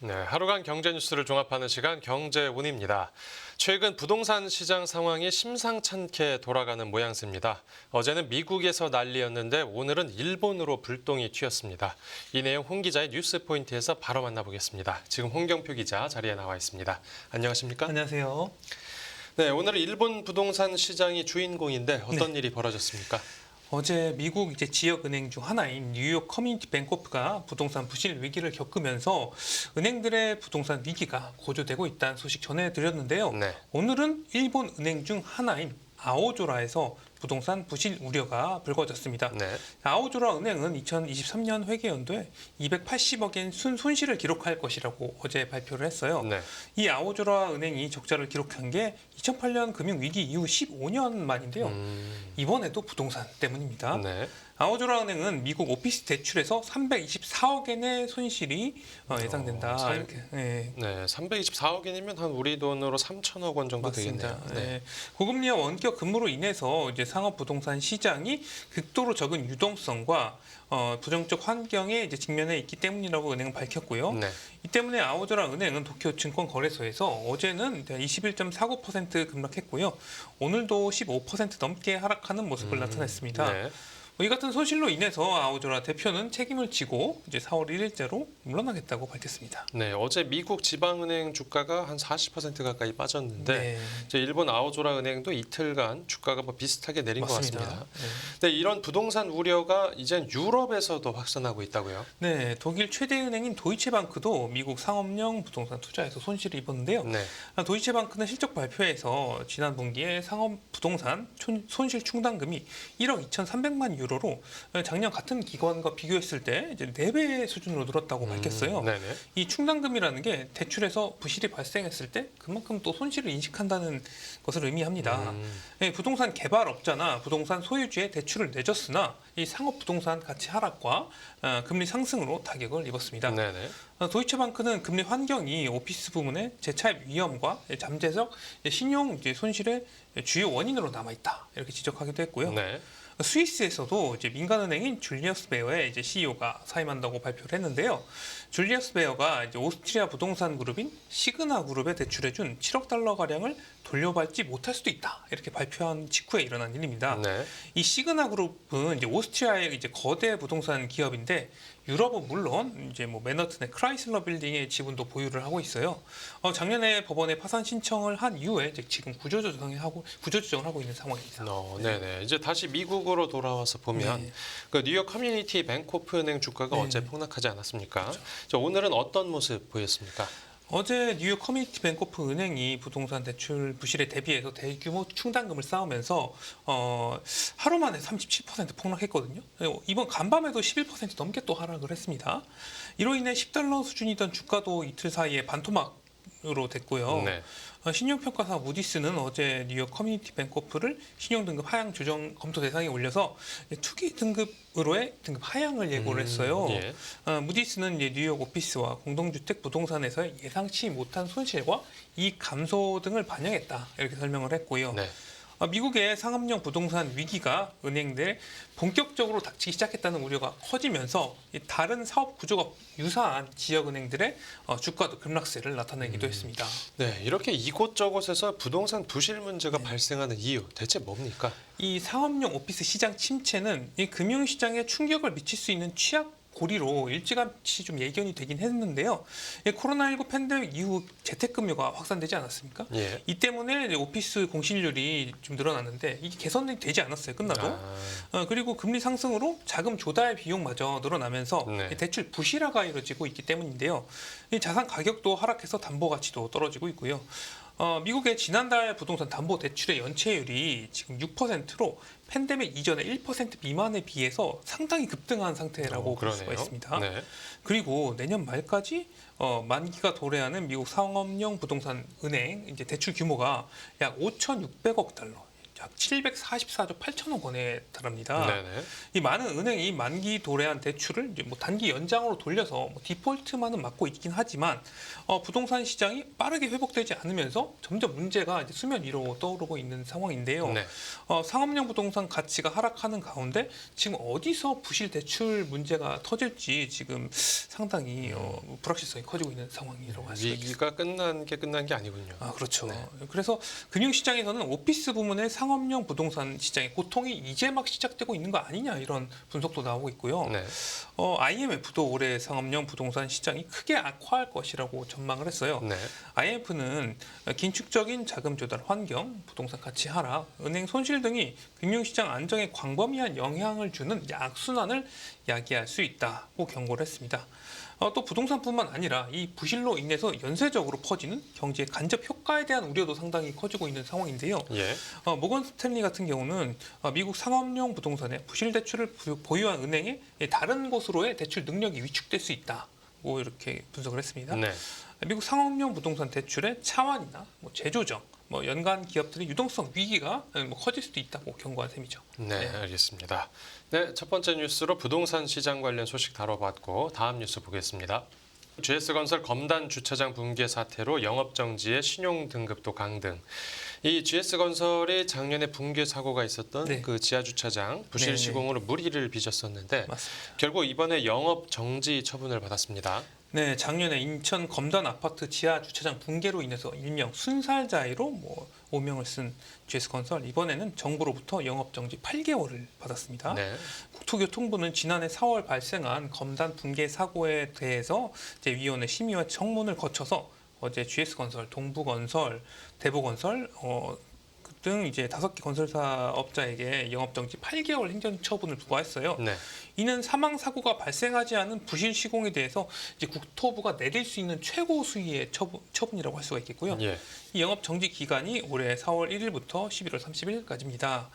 네, 하루간 경제 뉴스를 종합하는 시간 경제운입니다. 최근 부동산 시장 상황이 심상찮게 돌아가는 모양새입니다. 어제는 미국에서 난리였는데 오늘은 일본으로 불똥이 튀었습니다. 이 내용 홍 기자의 뉴스 포인트에서 바로 만나보겠습니다. 지금 홍경표 기자 자리에 나와 있습니다. 안녕하십니까? 안녕하세요. 네, 오늘은 일본 부동산 시장이 주인공인데 어떤 일이 벌어졌습니까? 어제 미국 이제 지역 은행 중 하나인 뉴욕 커뮤니티 뱅코프가 부동산 부실 위기를 겪으면서 은행들의 부동산 위기가 고조되고 있다는 소식 전해드렸는데요. 네. 오늘은 일본 은행 중 하나인 아오조라에서 부동산 부실 우려가 불거졌습니다. 네. 아오조라 은행은 2023년 회계연도에 280억엔 순 손실을 기록할 것이라고 어제 발표를 했어요. 네. 이 아오조라 은행이 적자를 기록한 게 2008년 금융 위기 이후 15년 만인데요. 음, 이번에도 부동산 때문입니다. 네. 아오조라 은행은 미국 오피스 대출에서 324억 엔의 손실이 어, 예상된다. 어, 삼- 이렇게. 네. 네, 324억 엔이면 한 우리 돈으로 3천억 원 정도 맞습니다. 되겠네요. 네. 예. 고금리와 원격 근무로 인해서 이제 상업 부동산 시장이 극도로 적은 유동성과 어, 부정적 환경에 이제 직면해 있기 때문이라고 은행은 밝혔고요. 네. 이 때문에 아오조라 은행은 도쿄 증권거래소에서 어제는 21.49% 급락했고요. 오늘도 15% 넘게 하락하는 모습을 나타냈습니다. 네. 이 같은 소실로 인해서 아오조라 대표는 책임을 지고 이제 4월 1일자로 물러나겠다고 밝혔습니다. 네, 어제 미국 지방은행 주가가 한 40% 가까이 빠졌는데 네, 이제 일본 아오조라 은행도 이틀간 주가가 뭐 비슷하게 내린 것 같습니다. 네, 이런 부동산 우려가 이젠 유럽에서도 확산하고 있다고요. 네. 네, 독일 최대 은행인 도이체방크도 미국 상업용 부동산 투자에서 손실을 입었는데요. 네, 아, 도이체방크는 실적 발표에서 지난 분기에 상업 부동산 촌- 손실 충당금이 1억 2,300만 유로 로 작년 같은 기관과 비교했을 때 이제 4배 수준으로 늘었다고 밝혔어요. 음, 네네. 이 충당금이라는 게 대출에서 부실이 발생했을 때 그만큼 또 손실을 인식한다는 것을 의미합니다. 음, 예, 부동산 개발업자나 부동산 소유주에 대출을 내줬으나 이 상업 부동산 가치 하락과 어, 금리 상승으로 타격을 입었습니다. 네네. 어, 도이체방크는 금리 환경이 오피스 부문의 재차입 위험과 잠재적 신용 손실의 주요 원인으로 남아 있다 이렇게 지적하기도 했고요. 네. 스위스에서도 이제 민간은행인 줄리어스 베어의 이제 CEO가 사임한다고 발표를 했는데요. 줄리어스 베어가 이제 오스트리아 부동산 그룹인 시그나 그룹에 대출해준 7억 달러 가량을 돌려받지 못할 수도 있다 이렇게 발표한 직후에 일어난 일입니다. 네. 이 시그나 그룹은 이제 오스트리아의 이제 거대 부동산 기업인데 유럽은 물론 이제 뭐 맨하튼의 크라이슬러 빌딩의 지분도 보유를 하고 있어요. 어, 작년에 법원에 파산 신청을 한 이후에 이제 지금 구조조정을 하고 구조조정을 하고 있는 상황입니다. 어, 네 네. 이제 다시 미국으로 돌아와서 보면 네. 그 뉴욕 커뮤니티 뱅코프 은행 주가가 네. 어제 폭락하지 않았습니까? 자, 오늘은 어떤 모습 보였습니까? 어제 뉴욕 커뮤니티 뱅코프 은행이 부동산 대출 부실에 대비해서 대규모 충당금을 쌓으면서 어, 하루 만에 37% 폭락했거든요. 그리고 이번 간밤에도 11% 넘게 또 하락을 했습니다. 이로 인해 10달러 수준이던 주가도 이틀 사이에 반토막 으로 됐고요. 네. 어, 신용평가사 무디스는 어제 뉴욕 커뮤니티 뱅코프를 신용등급 하향 조정 검토 대상에 올려서 투기 등급으로의 등급 하향을 예고를 했어요. 음, 예. 어, 무디스는 이제 뉴욕 오피스와 공동주택 부동산에서의 예상치 못한 손실과 이익 감소 등을 반영했다 이렇게 설명을 했고요. 네. 어, 미국의 상업용 부동산 위기가 은행들 본격적으로 닥치기 시작했다는 우려가 커지면서 이 다른 사업 구조가 유사한 지역 은행들의 어, 주가도 급락세를 나타내기도 했습니다. 네, 이렇게 이곳저곳에서 부동산 부실 문제가 네. 발생하는 이유 대체 뭡니까? 이 상업용 오피스 시장 침체는 이 금융 시장에 충격을 미칠 수 있는 취약 고리로 일찌감치 좀 예견이 되긴 했는데요. 이 코로나19 팬데믹 이후 재택근무가 확산되지 않았습니까? 예. 이 때문에 오피스 공실률이 좀 늘어났는데 이게 개선이 되지 않았어요. 끝나도. 아, 어, 그리고 금리 상승으로 자금 조달 비용마저 늘어나면서 네. 이 대출 부실화가 이루어지고 있기 때문인데요. 이 자산 가격도 하락해서 담보 가치도 떨어지고 있고요. 어, 미국의 지난달 부동산 담보 대출의 연체율이 지금 6%로 팬데믹 이전의 1% 미만에 비해서 상당히 급등한 상태라고 어, 볼 수가. 있습니다. 네. 그리고 내년 말까지 어, 만기가 도래하는 미국 상업용 부동산 은행 이제 대출 규모가 약 5,600억 달러. 약 744조 8천억 원에 달합니다. 네네. 이 많은 은행이 만기 도래한 대출을 이제 뭐 단기 연장으로 돌려서 뭐 디폴트만은 막고 있긴 하지만 어, 부동산 시장이 빠르게 회복되지 않으면서 점점 문제가 이제 수면 위로 떠오르고 있는 상황인데요. 네. 어, 상업용 부동산 가치가 하락하는 가운데 지금 어디서 부실 대출 문제가 터질지 지금 상당히 어, 불확실성이 커지고 있는 상황이라고 할 수가 있습니다. 위기가 끝난 게 끝난 게 아니군요. 아 그렇죠. 네. 그래서 금융시장에서는 오피스 부문의 상 업용 부동산 시장의 고통이 이제 막 시작되고 있는 거 아니냐 이런 분석도 나오고 있고요. 네. 어, IMF도 올해 상업용 부동산 시장이 크게 악화할 것이라고 전망을 했어요. 네. IMF는 긴축적인 자금 조달 환경, 부동산 가치 하락, 은행 손실 등이 금융시장 안정에 광범위한 영향을 주는 악순환을 야기할 수 있다고 경고를 했습니다. 어, 또 부동산뿐만 아니라 이 부실로 인해서 연쇄적으로 퍼지는 경제 간접 효과에 대한 우려도 상당히 커지고 있는 상황인데요. 예. 어, 모건 스탠리 같은 경우는 어, 미국 상업용 부동산에 부실 대출을 부- 보유한 은행의 다른 곳으로의 대출 능력이 위축될 수 있다. 뭐 이렇게 분석을 했습니다. 네. 미국 상업용 부동산 대출의 차환이나 뭐 재조정, 뭐 연간 기업들의 유동성 위기가 뭐 커질 수도 있다고 경고한 셈이죠. 네, 네. 알겠습니다. 네, 첫 번째 뉴스로 부동산 시장 관련 소식 다뤄봤고 다음 뉴스 보겠습니다. GS건설 검단 주차장 붕괴 사태로 영업 정지에 신용 등급도 강등. 이 GS건설이 작년에 붕괴 사고가 있었던 네. 그 지하 주차장 부실 네, 네. 시공으로 무리를 빚었었는데 맞습니다. 결국 이번에 영업 정지 처분을 받았습니다. 네, 작년에 인천 검단 아파트 지하 주차장 붕괴로 인해서 일명 순살자이로 뭐 오명을 쓴 GS건설 이번에는 정부로부터 영업 정지 8개월을 받았습니다. 네. 국토교통부는 지난해 4월 발생한 검단 붕괴 사고에 대해서 이제 위원회 심의와 청문을 거쳐서 어제 GS건설, 동부건설, 대보건설 어, 등 이제 다섯 개 건설사 업자에게 영업정지 8개월 행정처분을 부과했어요. 네. 이는 사망 사고가 발생하지 않은 부실 시공에 대해서 이제 국토부가 내릴 수 있는 최고 수위의 처분, 처분이라고 할 수가 있겠고요. 예. 이 영업 정지 기간이 올해 4월 1일부터 11월 30일까지입니다.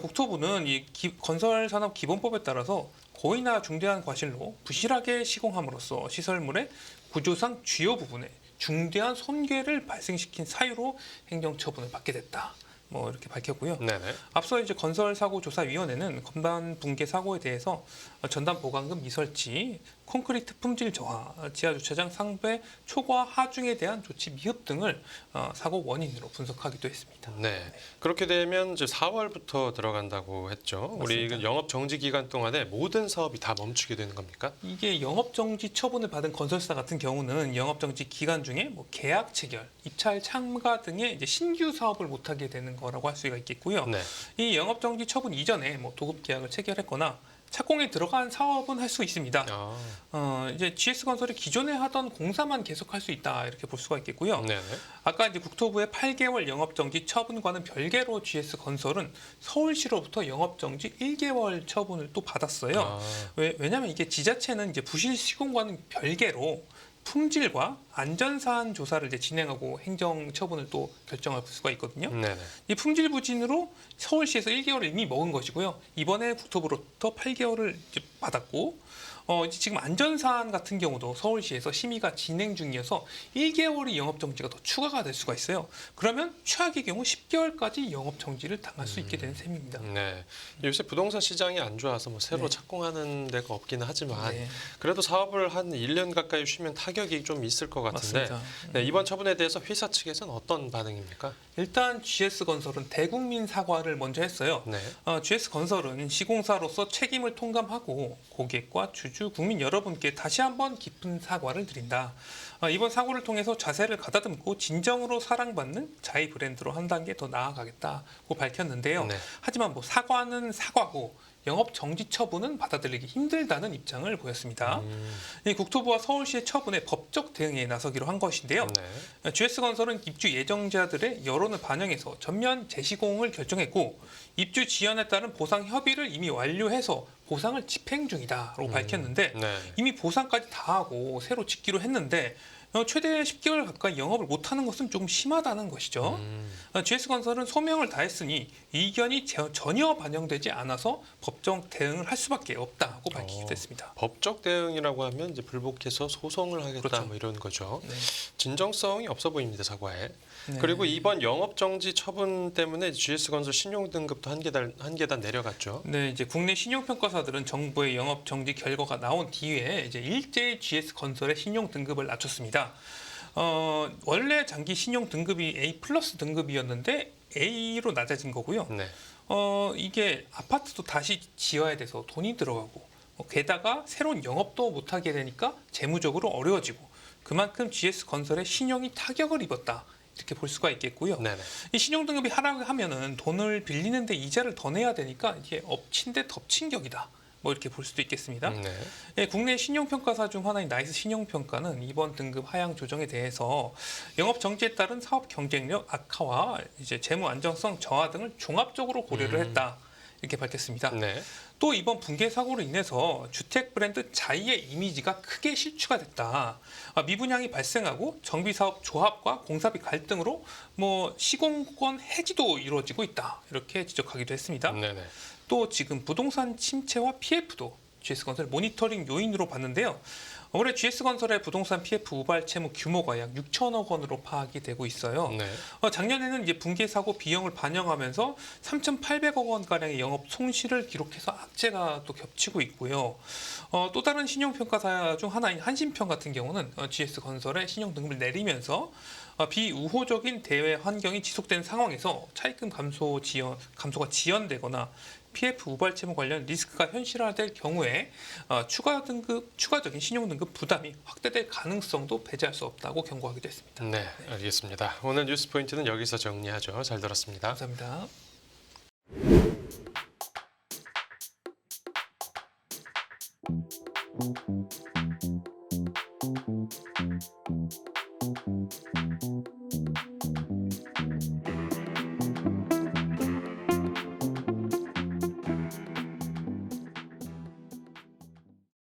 국토부는 이 기- 건설산업 기본법에 따라서 고의나 중대한 과실로 부실하게 시공함으로써 시설물의 구조상 주요 부분에 중대한 손괴를 발생시킨 사유로 행정처분을 받게 됐다. 뭐 이렇게 밝혔고요. 네네. 앞서 이제 건설사고조사위원회는 검단 붕괴 사고에 대해서 전담 보강금 미설치, 콘크리트 품질 저하, 지하 주차장 상배 초과 하중에 대한 조치 미흡 등을 어, 사고 원인으로 분석하기도 했습니다. 네. 그렇게 되면 이제 4월부터 들어간다고 했죠. 우리 맞습니다. 그 영업 정지 기간 동안에 모든 사업이 다 멈추게 되는 겁니까? 이게 영업 정지 처분을 받은 건설사 같은 경우는 영업 정지 기간 중에 뭐 계약 체결, 입찰 참가 등의 이제 신규 사업을 못 하게 되는 거라고 할 수가 있겠고요. 네. 이 영업 정지 처분 이전에 뭐 도급 계약을 체결했거나 착공에 들어간 사업은 할 수 있습니다. 아, 어, 이제 GS 건설이 기존에 하던 공사만 계속할 수 있다 이렇게 볼 수가 있겠고요. 네네. 아까 이제 국토부의 8개월 영업 정지 처분과는 별개로 GS 건설은 서울시로부터 영업 정지 1개월 처분을 또 받았어요. 아, 왜, 왜냐하면 이게 지자체는 이제 부실 시공과는 별개로 품질과 안전 사안 조사를 이제 진행하고 행정 처분을 또 결정할 수가 있거든요. 네네. 이 품질 부진으로 서울시에서 1개월을 이미 먹은 것이고요. 이번에 국토부로부터 8개월을 이제 받았고 어, 지금 안전 사안 같은 경우도 서울시에서 심의가 진행 중이어서 1개월의 영업 정지가 더 추가가 될 수가 있어요. 그러면 최악의 경우 10개월까지 영업 정지를 당할 수 있게 되는 셈입니다. 네. 요새 부동산 시장이 안 좋아서 뭐 새로 네. 착공하는 데가 없기는 하지만 네, 그래도 사업을 한 1년 가까이 쉬면 타격이 좀 있을 것 같은데. 네, 이번 처분에 대해서 회사 측에서는 어떤 반응입니까? 일단 GS 건설은 대국민 사과를 먼저 했어요. 네. 어, GS 건설은 시공사로서 책임을 통감하고 고객과 주주, 국민 여러분께 다시 한번 깊은 사과를 드린다. 어, 이번 사고를 통해서 자세를 가다듬고 진정으로 사랑받는 자이 브랜드로 한 단계 더 나아가겠다고 밝혔는데요. 네. 하지만 뭐 사과는 사과고 영업 정지 처분은 받아들이기 힘들다는 입장을 보였습니다. 음, 이 국토부와 서울시의 처분에 법적 대응에 나서기로 한 것인데요. 네. GS건설은 입주 예정자들의 여론을 반영해서 전면 재시공을 결정했고 입주 지연에 따른 보상 협의를 이미 완료해서 보상을 집행 중이다라고 밝혔는데 네. 이미 보상까지 다 하고 새로 짓기로 했는데 어, 최대 10개월 가까이 영업을 못하는 것은 조금 심하다는 것이죠. 음, 어, GS건설은 소명을 다했으니 이견이 제- 전혀 반영되지 않아서 법정 대응을 할 수밖에 없다고 밝히기도 어. 했습니다. 법적 대응이라고 하면 이제 불복해서 소송을 하겠다 그렇죠. 뭐 이런 거죠. 네. 진정성이 없어 보입니다 사과에. 네. 그리고 이번 영업 정지 처분 때문에 GS건설 신용 등급도 한 계단 한 계단 내려갔죠. 네, 이제 국내 신용평가사들은 정부의 영업 정지 결과가 나온 뒤에 이제 일제히 GS 건설의 신용 등급을 낮췄습니다. 어, 원래 장기 신용 등급이 A 플러스 등급이었는데 A로 낮아진 거고요. 네. 어, 이게 아파트도 다시 지어야 돼서 돈이 들어가고 어, 게다가 새로운 영업도 못하게 되니까 재무적으로 어려워지고 그만큼 GS 건설의 신용이 타격을 입었다. 이렇게 볼 수가 있겠고요. 네네. 이 신용 등급이 하락하면은 돈을 빌리는데 이자를 더 내야 되니까 이게 엎친 데 덮친 격이다. 뭐 이렇게 볼 수도 있겠습니다. 네. 예, 국내 신용평가사 중 하나인 나이스 신용평가는 이번 등급 하향 조정에 대해서 영업 정지에 따른 사업 경쟁력 악화와 이제 재무 안정성 저하 등을 종합적으로 고려를 음. 했다. 이렇게 밝혔습니다. 네. 또 이번 붕괴 사고로 인해서 주택 브랜드 자이의 이미지가 크게 실추가 됐다. 아, 미분양이 발생하고 정비 사업 조합과 공사비 갈등으로 뭐 시공권 해지도 이루어지고 있다. 이렇게 지적하기도 했습니다. 네네. 또 지금 부동산 침체와 PF도 GS건설 모니터링 요인으로 봤는데요. 올해 GS건설의 부동산 PF 우발 채무 규모가 약 6천억 원으로 파악이 되고 있어요. 네. 어, 작년에는 이제 붕괴 사고 비용을 반영하면서 3,800억 원 가량의 영업 손실을 기록해서 악재가 또 겹치고 있고요. 어, 또 다른 신용평가사 중 하나인 한신평 같은 경우는 어, GS건설의 신용 등급을 내리면서 어, 비우호적인 대외 환경이 지속되는 상황에서 차입금 감소 지연 감소가 지연되거나 PF 우발 채무 관련 리스크가 현실화될 경우에 어, 추가 등급 추가적인 신용 등급 부담이 확대될 가능성도 배제할 수 없다고 경고하기도 했습니다. 네, 알겠습니다. 오늘 뉴스 포인트는 여기서 정리하죠. 잘 들었습니다. 감사합니다.